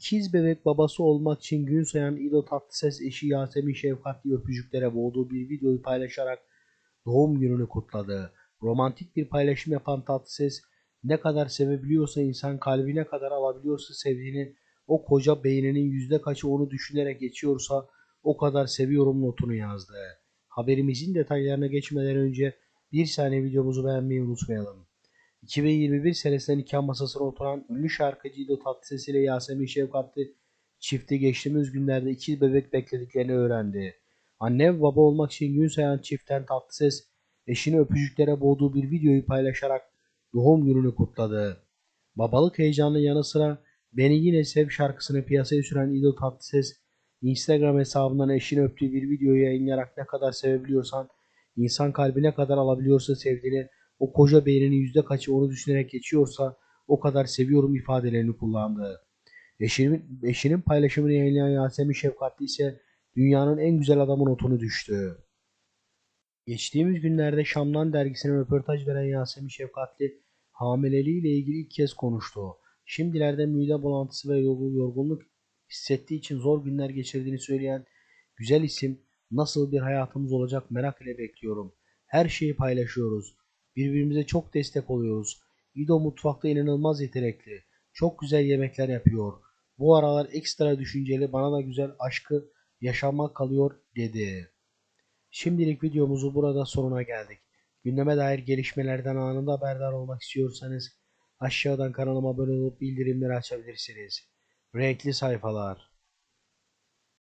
İkiz bebek babası olmak için gün sayan İdo Tatlıses eşi Yasemin şefkatli öpücüklere boğduğu bir videoyu paylaşarak doğum gününü kutladı. Romantik bir paylaşım yapan Tatlıses ne kadar sevebiliyorsa insan kalbine kadar alabiliyorsa sevdiğini o koca beyninin yüzde kaçı onu düşünerek geçiyorsa o kadar seviyorum notunu yazdı. Haberimizin detaylarına geçmeden önce bir saniye videomuzu beğenmeyi unutmayalım. 2021 senesinde nikah masasına oturan ünlü şarkıcı İdo Tatlıses ile Yasemin Şefkatli çifti geçtiğimiz günlerde iki bebek beklediklerini öğrendi. Anne ve baba olmak için gün sayan çiftten Tatlıses eşini öpücüklere boğduğu bir videoyu paylaşarak doğum gününü kutladı. Babalık heyecanının yanı sıra Beni Yine Sev şarkısını piyasaya süren İdo Tatlıses Instagram hesabından eşini öptüğü bir videoyu yayınlayarak ne kadar sevebiliyorsan insan kalbine kadar alabiliyorsa sevdiğini o koca beyninin yüzde kaçı onu düşünerek geçiyorsa o kadar seviyorum ifadelerini kullandı. Eşinin, eşinin paylaşımını yayınlayan Yasemin Şefkatli ise dünyanın en güzel adamı notunu düştü. Geçtiğimiz günlerde Şam'dan dergisine röportaj veren Yasemin Şefkatli hamileliğiyle ilgili ilk kez konuştu. Şimdilerde mide bulantısı ve yorgun- yorgunluk hissettiği için zor günler geçirdiğini söyleyen güzel isim nasıl bir hayatımız olacak merak ile bekliyorum. Her şeyi paylaşıyoruz. Birbirimize çok destek oluyoruz. İdo mutfakta inanılmaz yetenekli. Çok güzel yemekler yapıyor. Bu aralar ekstra düşünceli bana da güzel aşkı yaşamak kalıyor dedi. Şimdilik videomuzu burada sonuna geldik. Gündeme dair gelişmelerden anında haberdar olmak istiyorsanız aşağıdan kanalıma abone olup bildirimleri açabilirsiniz. Renkli sayfalar.